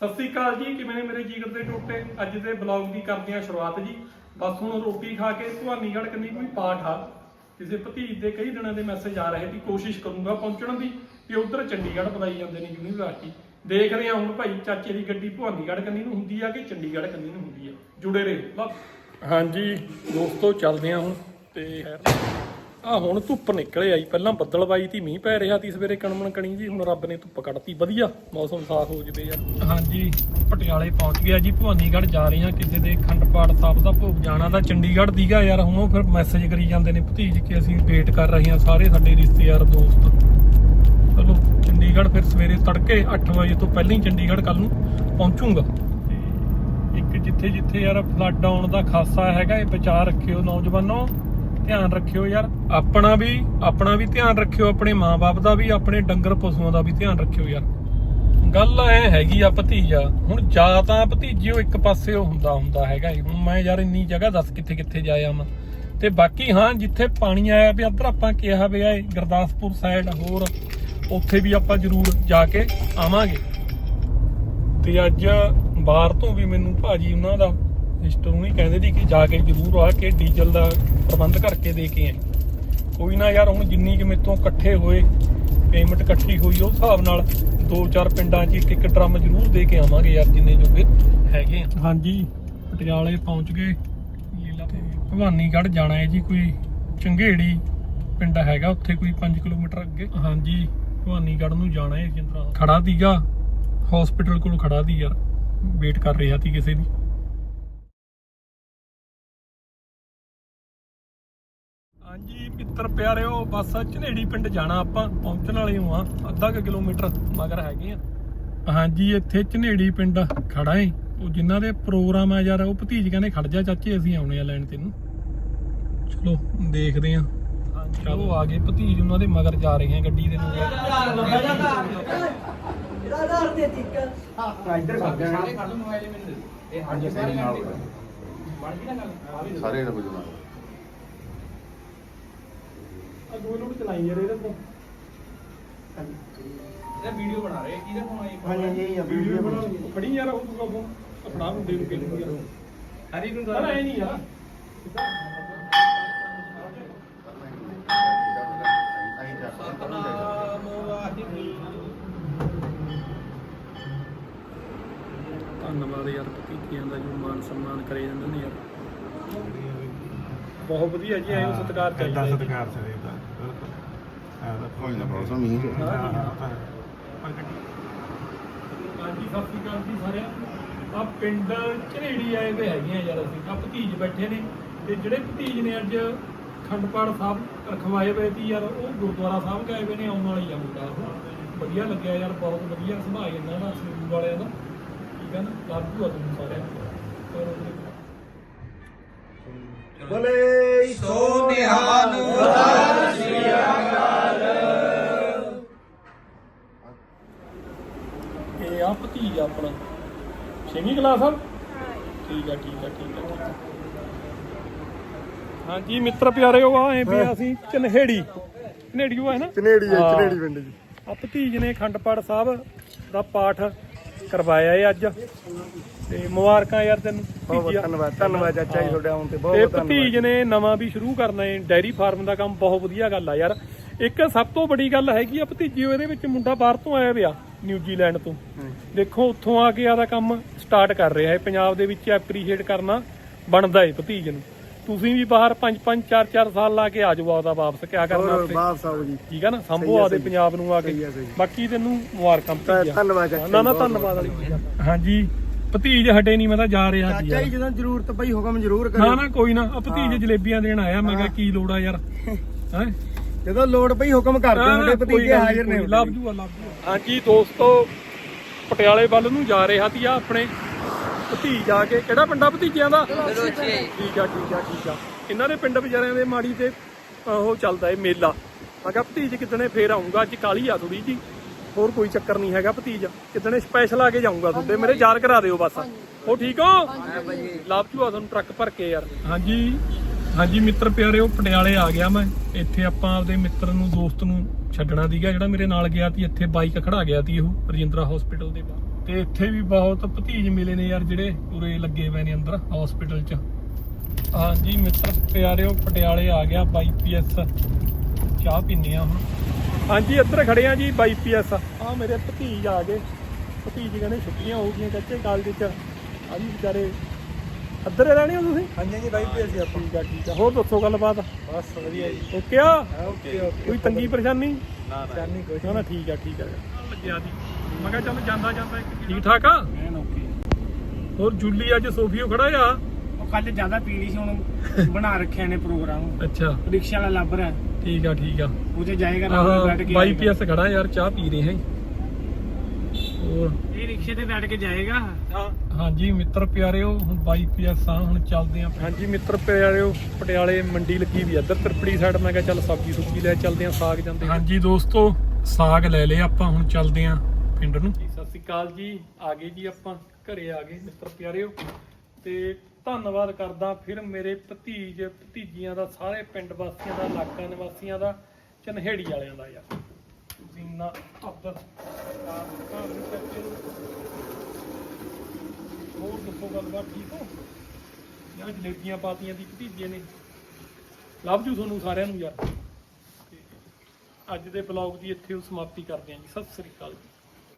ਸਤਿ ਸ੍ਰੀ ਅਕਾਲ ਜੀ, ਕਿਵੇਂ ਨੇ ਮੇਰੇ ਜੀਗਰ ਦੇ ਟੋਟੇ? ਅੱਜ ਦੇ ਬਲੌਗ ਦੀ ਕਰਦੇ ਆ ਸ਼ੁਰੂਆਤ ਜੀ। ਬਸ ਹੁਣ ਰੋਟੀ ਖਾ ਕੇ ਭਵਾਨੀਗੜ੍ਹ ਕੰਨੀ ਕੋਈ ਪਾਠ ਆ। ਕਿਸੇ ਭਤੀਜ ਦੇ ਕਈ ਦਿਨਾਂ ਦੇ ਮੈਸੇਜ ਆ ਰਹੇ ਸੀ ਕੋਸ਼ਿਸ਼ ਕਰੂੰਗਾ ਪਹੁੰਚਣ ਦੀ ਕਿ ਉਧਰ ਚੰਡੀਗੜ੍ਹ ਬੁਲਾਈ ਜਾਂਦੇ ਨੇ ਯੂਨੀਵਰਸਿਟੀ। ਦੇਖਦੇ ਆ ਹੁਣ ਭਾਈ ਚਾਚੇ ਦੀ ਗੱਡੀ ਭਵਾਨੀਗੜ੍ਹ ਕੰਨੀ ਨੂੰ ਹੁੰਦੀ ਆ ਕਿ ਚੰਡੀਗੜ੍ਹ ਕੰਨੀ ਨੂੰ ਹੁੰਦੀ ਆ? ਜੁੜੇ ਰਹੋ ਹਾਂਜੀ, ਦੋਸਤੋ, ਚੱਲਦੇ ਆ ਹੁਣ ਤੇ ਆ ਹੁਣ ਧੁੱਪ ਨਿਕਲੇ ਆਈ, ਪਹਿਲਾਂ ਬੱਦਲ ਬੱਦਲਬਾਈ ਤੀ, ਮੀਂਹ ਪੈ ਰਿਹਾ ਤੀ ਸਵੇਰੇ ਕਣਮਣ ਕਣੀ ਜੀ, ਹੁਣ ਰੱਬ ਨੇ ਧੁੱਪ ਕੱਢਤੀ, ਵਧੀਆ, ਮੌਸਮ ਸਾਫ਼ ਹੋ ਜਵੇ ਯਾਰ ਹਾਂਜੀ, ਪਟਿਆਲੇ ਪਹੁੰਚ ਗਿਆ ਜੀ, ਭਵਾਨੀਗੜ੍ਹ ਜਾ ਰਹੇ ਹਾਂ, ਕਿਸੇ ਦੇ ਖੰਡ ਪਾਠ ਸਾਹਿਬ ਦਾ ਭੋਗ ਜਾਣਾ ਤਾਂ ਚੰਡੀਗੜ੍ਹ ਦੀਗਾ ਯਾਰ, ਹੁਣ ਉਹ ਫਿਰ ਮੈਸੇਜ ਕਰੀ ਜਾਂਦੇ ਨੇ, ਭਤੀਜ ਕਿ ਅਸੀਂ ਵੇਟ ਕਰ ਰਹੇ ਹਾਂ ਸਾਰੇ ਸਾਡੇ ਰਿਸ਼ਤੇਦਾਰ, ਦੋਸਤ। ਚਲੋ, ਚੰਡੀਗੜ੍ਹ ਫਿਰ ਸਵੇਰੇ ਤੜਕੇ 8 ਵਜੇ ਤੋਂ ਪਹਿਲਾਂ ਹੀ ਚੰਡੀਗੜ੍ਹ ਕੱਲ ਨੂੰ ਪਹੁੰਚੂਗਾ। ਤੇ ਇੱਕ ਜਿੱਥੇ ਜਿੱਥੇ ਯਾਰ ਫਲੱਡ ਆਉਣ ਦਾ ਖਾਸਾ ਹੈਗਾ, ਇਹ ਬਚਾ ਰੱਖਿਓ ਨੌਜਵਾਨੋ। ਧਿਆਨ ਰੱਖਿਓ ਯਾਰ। ਆਪਣਾ ਵੀ ਆਪਣਾ ਵੀ ਧਿਆਨ ਰੱਖਿਓ, ਆਪਣੇ ਮਾਪੇ ਦਾ ਵੀ, ਆਪਣੇ ਡੰਗਰ ਪਸ਼ੂਆਂ ਦਾ ਵੀ ਧਿਆਨ ਰੱਖਿਓ ਯਾਰ। ਗੱਲ ਐ ਹੈਗੀ ਆ ਭਤੀਜਾ, ਹੁਣ ਜਾ ਤਾਂ ਭਤੀਜਿਓ ਇੱਕ ਪਾਸੇ ਉਹ ਹੁੰਦਾ ਹੁੰਦਾ ਹੈਗਾ ਹੁਣ ਮੈਂ ਯਾਰ ਇੰਨੀ ਜਗ੍ਹਾ ਦੱਸ ਕਿੱਥੇ ਕਿੱਥੇ ਜਾਇਆ ਮੈਂ ਤੇ ਬਾਕੀ ਹਾਂ, ਜਿੱਥੇ ਪਾਣੀ ਆਇਆ ਵੀ ਇੱਧਰ ਆਪਾਂ ਕਿਹਾ ਵੀ ਏ ਗੁਰਦਾਸਪੁਰ ਸਾਈਡ ਹੋਰ, ਉੱਥੇ ਵੀ ਆਪਾਂ ਜ਼ਰੂਰ ਜਾ ਕੇ ਆਵਾਂਗੇ। ਤੇ ਅੱਜ ਬਾਹਰ ਤੋਂ ਵੀ ਮੈਨੂੰ ਭਾਜੀ ਉਹਨਾਂ ਦਾ ਸਿਸਟਰ ਨੂੰ ਹੀ ਕਹਿੰਦੇ ਸੀ ਕਿ ਜਾ ਕੇ ਜ਼ਰੂਰ ਆ ਕੇ ਡੀਜ਼ਲ ਦਾ ਪ੍ਰਬੰਧ ਕਰਕੇ ਦੇ ਕੇ ਆਏ ਕੋਈ ਨਾ ਯਾਰ ਹੁਣ ਜਿੰਨੀ ਕਿ ਮੇਤੋਂ ਇਕੱਠੇ ਹੋਏ ਪੇਮੈਂਟ ਇਕੱਠੀ ਹੋਈ ਉਹ ਹਿਸਾਬ ਨਾਲ ਦੋ ਚਾਰ ਪਿੰਡਾਂ 'ਚ ਇੱਕ ਇੱਕ ਡਰਮ ਜ਼ਰੂਰ ਦੇ ਕੇ ਆਵਾਂਗੇ ਯਾਰ ਜਿੰਨੇ ਜੋਗੇ ਹੈਗੇ ਆ। ਹਾਂਜੀ। ਪਟਿਆਲੇ ਪਹੁੰਚ ਗਏ। ਭਵਾਨੀਗੜ੍ਹ ਜਾਣਾ ਹੈ ਜੀ ਕੋਈ ਚੰਗੇੜੀ ਪਿੰਡ ਹੈਗਾ ਉੱਥੇ ਕੋਈ 5 ਕਿਲੋਮੀਟਰ ਅੱਗੇ। ਹਾਂਜੀ। ਭਵਾਨੀਗੜ੍ਹ ਨੂੰ ਜਾਣਾ ਹੈ ਜਿੰਦਰਾ ਖੜਾ ਦੀਗਾ ਹਸਪੀਟਲ ਕੋਲ ਖੜਾ ਦੀ ਯਾਰ ਵੇਟ ਕਰ ਰਿਹਾ ਸੀ ਕਿਸੇ ਦੀ। ਹਾਂਜੀ ਮਿੱਤਰ ਪਿਆਰਿਓ ਬਸ ਝਨੇੜੀ ਪਿੰਡ ਜਾਣਾ ਆਪਾਂ ਪਹੁੰਚਣ ਵਾਲੇ ਹਾਂ ਅੱਧਾ ਕੁ ਕਿਲੋਮੀਟਰ ਮਗਰ ਹੈਗੇ ਆ। ਹਾਂਜੀ ਇੱਥੇ ਝਨੇੜੀ ਪਿੰਡ ਖੜਾ ਏ। ਉਹ ਜਿਨ੍ਹਾਂ ਦੇ ਪ੍ਰੋਗਰਾਮ ਆ ਯਾਰ ਉਹ ਭਤੀਜ ਕਹਿੰਦੇ ਖੜ ਜਾ ਚਾਚੇ ਅਸੀਂ ਆਉਣੇ ਆ ਲੈਣ ਤੈਨੂੰ। ਚਲੋ ਦੇਖਦੇ ਆ। ਚਲੋ। ਆ ਗਏ ਭਤੀਜ ਉਹਨਾਂ ਦੇ ਮਗਰ ਜਾ ਰਹੇ ਆ ਗੱਡੀ ਦੇ ਨਾਲ। ਇੱਧਰ ਖੜ ਸਾਰੇ ਦਾ ਕੁਝ ਨਾ ਆ ਦੋ ਚਲਾਈ ਯਾਰ ਇਹਦੇ ਤੋਂ। ਵੀਡੀਓ ਬਣਾ ਰਹੇ ਕਿਹਦੇ ਫੋਨ ਆਈ ਹਾਂਜੀ ਇਹ ਵੀਡੀਓ ਬਣਾ ਫੜੀ ਯਾਰ ਉਹ ਦੂਗਾ ਫੋਨ ਆਪਣਾ ਮੁੰਡੇ ਨੂੰ ਕਿਹਨੂੰ ਯਾਰ ਹਰੀ ਨੂੰ ਪਰ ਐ ਨਹੀਂ ਯਾਰ। ਸਤਨਾਮ ਵਾਹਿਗੁਰੂ ਧੰਨਵਾਦ ਯਾਰ ਦਾ ਜੋ ਮਾਨ ਸਨਮਾਨ ਕਰੇ ਜਾਂਦੇ ਨੇ ਯਾਰ। ਬਹੁਤ ਵਧੀਆ ਜੀ ਐਂ ਸਤਿਕਾਰ ਚਾਹੀਦਾ ਜੀ। ਸਤਿਕਾਰ ਚਾਹੀਦਾ ਬਿਲਕੁਲ। ਤਾਂ ਕੋਈ ਨਾ ਪ੍ਰੋਬਲਮ ਨਹੀਂ ਹੈ ਹਾਂ ਹਾਂ ਤਾਂ ਹੈ। ਹਾਂਜੀ ਸਤਿ ਸ਼੍ਰੀ ਅਕਾਲ ਜੀ ਸਾਰਿਆਂ ਆ ਪਿੰਡ ਝਰੇੜੀ ਆਏ ਵੇ ਹੈਗੇ ਆ ਯਾਰ ਅਸੀਂ ਆ ਭਤੀਜ ਬੈਠੇ ਨੇ। ਤੇ ਜਿਹੜੇ ਭਤੀਜ ਨੇ ਅੱਜ ਖੰਡਪਾੜ ਸਾਹਿਬ ਰਖਵਾਏ ਹੋਏ ਸੀ ਯਾਰ ਉਹ ਗੁਰਦੁਆਰਾ ਸਾਹਿਬ ਗਏ ਹੋਏ ਨੇ ਆਉਣ ਵਾਲੀ ਆ ਮੁੰਡਾ ਉਹ। ਵਧੀਆ ਲੱਗਿਆ ਯਾਰ ਬਹੁਤ ਵਧੀਆ ਸੁਭਾਅ ਇਹਨਾਂ ਦਾ ਸੰਗਰੂਰ ਵਾਲਿਆਂ ਦਾ। ਠੀਕ ਹੈ ਨਾ? ਲਾਗੂ ਆ ਤੁਹਾਨੂੰ ਸਾਰਿਆਂ ਨੂੰ। ਚਲੋ ਜੀ। ਬੋਲੇ ਸੋ ਨਿਹਾਲ ਇਹ ਆ ਭਤੀਜ ਆਪਣਾ। ਛੇਵੀਂ ਕਲਾਸ ਆ? ਠੀਕ ਆ ਠੀਕ ਆ ਠੀਕ ਆ ਠੀਕ ਆ। ਹਾਂਜੀ ਮਿੱਤਰ ਪਿਆਰਿਓ ਆ ਐ ਵੀ ਅਸੀਂ ਚਨਹੇੜੀ। ਚਨੇੜੀਓ ਹੈ ਨਾ? ਚਨੇੜੀ ਹੈ ਹਾਂ। ਚਨੇੜੀ ਪਿੰਡ ਜੀ। ਆ ਭਤੀਜ ਨੇ ਖੰਡਪੜ ਸਾਹਿਬ ਦਾ ਪਾਠ ਕਰਵਾਇਆ ਏ ਅੱਜ। ਤੇ ਮੁਬਾਰਕਾਂ ਯਾਰ ਤੈਨੂੰ। ਬਹੁਤ। ਧੰਨਵਾਦ ਧੰਨਵਾਦ ਚਾਚਾ ਜੀ ਤੁਹਾਡੇ ਆਉਣ ਤੇ। ਬਹੁਤ ਤੇ ਬਹੁਤ ਭਤੀਜ ਧੰਨਵਾਦ ਨੇ ਨਵਾਂ ਵੀ ਸ਼ੁਰੂ ਕਰਨਾ ਹੈ ਡੈਰੀ ਫਾਰਮ ਦਾ ਕੰਮ ਬਹੁਤ ਵਧੀਆ ਗੱਲ ਆ ਯਾਰ। ਇੱਕ ਸਭ ਤੋਂ ਵੱਡੀ ਗੱਲ ਹੈਗੀ ਆ ਭਤੀਜਿਓ ਇਹਦੇ ਵਿੱਚ ਮੁੰਡਾ ਬਾਹਰ ਤੋਂ ਆਇਆ ਵਿਆ ਨਿਊਜ਼ੀਲੈਂਡ ਤੋਂ। ਦੇਖੋ ਉੱਥੋਂ ਆ ਕੇ ਆਦਾ ਕੰਮ ਸਟਾਰਟ ਕਰ ਰਿਹਾ ਹੈ ਪੰਜਾਬ ਦੇ ਵਿੱਚ ਐਪਰੀਸ਼ੀਏਟ ਕਰਨਾ ਬਣਦਾ ਹੈ ਭਤੀਜ ਨੂੰ। ਤੁਸੀਂ ਵੀ ਬਾਹਰ 5 5 4 4 ਸਾਲ ਲਾ ਕੇ ਆ ਜਾਓ ਆਪਦਾ ਵਾਪਸ ਕਿਆ ਕਰਨਾ ਹੋਰ ਉੱਥੇ? ਬਾਪ ਸਾਹਿਬ ਜੀ। ਠੀਕ ਆ ਨਾ? ਸੰਭੋ ਆ, ਆਦੇ। ਪੰਜਾਬ ਨੂੰ ਆ ਸਹੀ ਕੇ ਆ, ਸਹੀ। ਬਾਕੀ ਤੈਨੂੰ ਮੁਬਾਰਕਾਂ ਭਤੀਜਾ। ਧੰਨਵਾਦ ਚਾਚਾ ਨਾ ਨਾ ਜੀ, ਬਹੁਤ ਧੰਨਵਾਦ ਵਾਲੀ ਆ। ਹਾਂਜੀ। ਭਤੀਜ ਹਟੇ ਨਹੀਂ ਮੈਂ ਤਾਂ ਜਾ ਰਿਹਾ ਸੀ ਚਾਚਾ ਜੀ ਜਦੋਂ ਜ਼ਰੂਰਤ ਪਈ ਹੁਕਮ ਜ਼ਰੂਰ ਨਾ ਕਰਿਓ। ਨਾ ਕੋਈ ਨਾ। ਆ ਭਤੀਜ। ਜਲੇਬੀਆਂ ਦੇਣ ਆਇਆ ਮੈਂ ਕਿਹਾ। ਕੀ ਲੋੜ ਆ ਯਾਰ। ਹੈ। ਜਦੋਂ ਲੋੜ ਪਈ ਹੁਕਮ ਕਰ ਦਿਓ ਤੁਹਾਡੇ ਭਤੀਜੇ ਹਾਜ਼ਰ ਨੇ ਲੱਭ ਜੂਗਾ ਲੱਭ ਜੂਗਾ। ਹਾਂਜੀ ਦੋਸਤੋ ਪਟਿਆਲੇ ਵੱਲ ਨੂੰ ਜਾ ਰਿਹਾ ਸੀ ਆ ਆਪਣੇ। ਭਤੀਜ ਆ ਕੇ ਕਿਹੜਾ ਪਿੰਡਾ ਭਤੀਜਿਆਂ ਦਾ? ਠੀਕ ਆ ਠੀਕ ਆ ਠੀਕ ਆ। ਇਹਨਾਂ ਦੇ ਪਿੰਡ ਵਿਚਾਰਿਆਂ ਦੇ ਮਾੜੀ ਤੇ ਉਹ ਚੱਲਦਾ ਏ ਮੇਲਾ। ਮੈਂ ਕਿਹਾ ਭਤੀਜ ਕਿਤਨੇ ਫੇਰ ਆਉਂਗਾ ਅੱਜ ਕਾਲੀ ਆ ਥੋੜੀ ਜੀ। ਹੋਰ ਕੋਈ ਚੱਕਰ ਨਹੀਂ ਹੈਗਾ ਭਤੀਜ। ਕਿਤਨੇ ਸਪੈਸ਼ਲ ਆ ਕੇ ਜਾਊਂਗਾ ਤੁਹਾਡੇ। ਮੇਰੇ ਯਾਦ ਕਰਾ ਦਿਓ ਬਸ। ਉਹ ਠੀਕ ਹੋ? ਲੱਭ ਜੂਆ ਤੁਹਾਨੂੰ ਟਰੱਕ ਭਰ ਕੇ ਯਾਰ। ਹਾਂਜੀ। ਹਾਂਜੀ ਮਿੱਤਰ ਪਿਆਰਿਓ ਪਟਿਆਲੇ ਆ ਗਿਆ ਮੈਂ। ਇੱਥੇ ਆਪਾਂ ਆਪਦੇ ਮਿੱਤਰ ਨੂੰ ਦੋਸਤ ਨੂੰ ਛੱਡਣਾ ਸੀਗਾ ਜਿਹੜਾ ਮੇਰੇ ਨਾਲ ਗਿਆ ਸੀ। ਇੱਥੇ ਬਾਈਕ ਖੜਾ ਗਿਆ ਸੀ ਉਹ ਰਜਿੰਦਰਾ ਹਸਪੀਟਲ ਦੇ ਬਾਹਰ। ਤੇ ਇੱਥੇ ਵੀ ਬਹੁਤ ਭਤੀਜ ਮਿਲੇ ਨੇ ਯਾਰ ਜਿਹੜੇ ਪੂਰੇ ਲੱਗੇ ਪਏ ਨੇ ਅੰਦਰ ਹਸਪੀਟਲ 'ਚ। ਹਾਂਜੀ ਮਿੱਤਰ ਪਿਆਰਿਓ ਪਟਿਆਲੇ ਆ ਗਿਆ ਬਾਈ ਪੀਐਸ ਚਾਹ ਪੀਨੇ ਆ ਹੁਣ। ਹਾਂਜੀ ਇੱਧਰ ਖੜੇ ਆ ਜੀ ਬਾਈ ਪੀਐਸ ਆ ਮੇਰੇ ਭਤੀਜ ਆ ਗਏ। ਭਤੀਜ ਕਹਿੰਦੇ ਛੁੱਟੀਆਂ ਹੋ ਗਈਆਂ ਕੱਚੇ ਕਾਲਜ 'ਚ ਆ ਜੀ ਵਿਚਾਰੇ ਅੱਧਰ ਰਹਿਣੇ ਹੋ ਤੁਸੀਂ? ਹਾਂਜੀ ਜੀ ਬਾਈ ਪੀ ਅਸੀਂ ਆਪਾਂ। ਠੀਕ ਆ ਠੀਕ ਆ। ਹੋਰ ਦੱਸੋ ਗੱਲਬਾਤ? ਬਸ ਵਧੀਆ ਜੀ। ਓਕੇ ਆ? ਓਕੇ ਕੋਈ ਤੰਗੀ ਪਰੇਸ਼ਾਨੀ? ਨਾ ਨਾ। ਨਾ ਠੀਕ ਆ ਠੀਕ ਆ। ਲੱਗਿਆ ਸੀ ਮੈਂ ਕਿਹਾ ਚੱਲ ਜਾਂਦਾ ਜਾਂਦਾ ਇੱਕ ਠੀਕ ਠਾਕ ਆ? ਹੋਰ ਜੁੱਲੀ ਅੱਜ ਸੋਫੀਓ ਖੜਾ ਆ? ਉਹ ਕੱਲ ਜ਼ਿਆਦਾ ਪੀ ਲਈ ਸੀ ਹੁਣ ਬਣਾ ਰੱਖਿਆ ਨੇ ਪ੍ਰੋਗਰਾਮ। ਅੱਛਾ। ਰਿਕਸ਼ਾ ਵਾਲਾ ਲੱਭ ਰਿਹਾ। ਠੀਕ ਆ ਠੀਕ ਆ। ਉਹਦੇ ਜਾਏਗਾ ਨਾਲ ਬੈਠ ਕੇ ਬਾਈ। ਪੀਐਸ ਖੜਾ ਯਾਰ ਚਾਹ ਪੀ ਰਹੇ ਹਾਂ। ਹੋਰ? ਇਹ ਰਿਕਸ਼ੇ ਤੇ ਬੈਠ ਕੇ ਜਾਏਗਾ? ਹਾਂਜੀ ਮਿੱਤਰ ਪਿਆਰਿਓ ਹੁਣ ਬਾਈ ਪੀਐਸ ਆ ਹੁਣ ਚੱਲਦੇ ਆ। ਹਾਂਜੀ ਮਿੱਤਰ ਪਿਆਰਿਓ ਪਟਿਆਲੇ ਮੰਡੀ ਲੱਗੀ ਵੀ ਇੱਧਰ ਤਰਪੜੀ ਸਾਈਡ ਮੈਂ ਕਿਹਾ ਚੱਲ ਸਬਜ਼ੀ ਸੁਬਜ਼ੀ ਲੈ ਚੱਲਦੇ ਆ ਸਾਗ ਜਾਂਦੇ ਹਾਂਜੀ ਦੋਸਤੋ ਸਾਗ ਲੈ ਲਿਆ ਆਪਾਂ ਹੁਣ ਚੱਲਦੇ ਆ। ਪਿੰਡ ਨੂੰ। ਜੀ, ਸਤਿ ਸ਼੍ਰੀ ਅਕਾਲ ਜੀ। ਆ ਗਏ ਜੀ ਆਪਾਂ, ਘਰੇ ਆ ਗਏ ਮਿੱਤਰ ਪਿਆਰਿਓ। ਤੇ ਧੰਨਵਾਦ ਕਰਦਾ ਫਿਰ ਮੇਰੇ ਭਤੀਜ, ਭਤੀਜੀਆਂ ਦਾ, ਸਾਰੇ ਪਿੰਡ ਵਾਸੀਆਂ ਦਾ, ਇਲਾਕਾ ਨਿਵਾਸੀਆਂ ਦਾ, ਚਨਹੇੜੀ ਵਾਲਿਆਂ ਦਾ ਯਾਰ। ਤੁਸੀਂ ਨਾ ਅਬਦਲ ਹੋਰ ਦੱਸੋ ਗੱਲਬਾਤ, ਠੀਕ ਹੋ? ਯਾਰ ਜਲੇਬੀਆਂ ਪਾਤੀਆਂ ਦੀ ਭਤੀਜੇ ਨੇ। ਲੱਭ ਜੂ ਤੁਹਾਨੂੰ ਸਾਰਿਆਂ ਨੂੰ ਯਾਰ। ਅੱਜ ਦੇ ਬਲੌਗ ਦੀ ਇੱਥੇ ਉਹ ਸਮਾਪਤੀ ਕਰਦੇ ਹਾਂ ਜੀ। ਸਤਿ ਸ੍ਰੀ ਅਕਾਲ ਜੀ।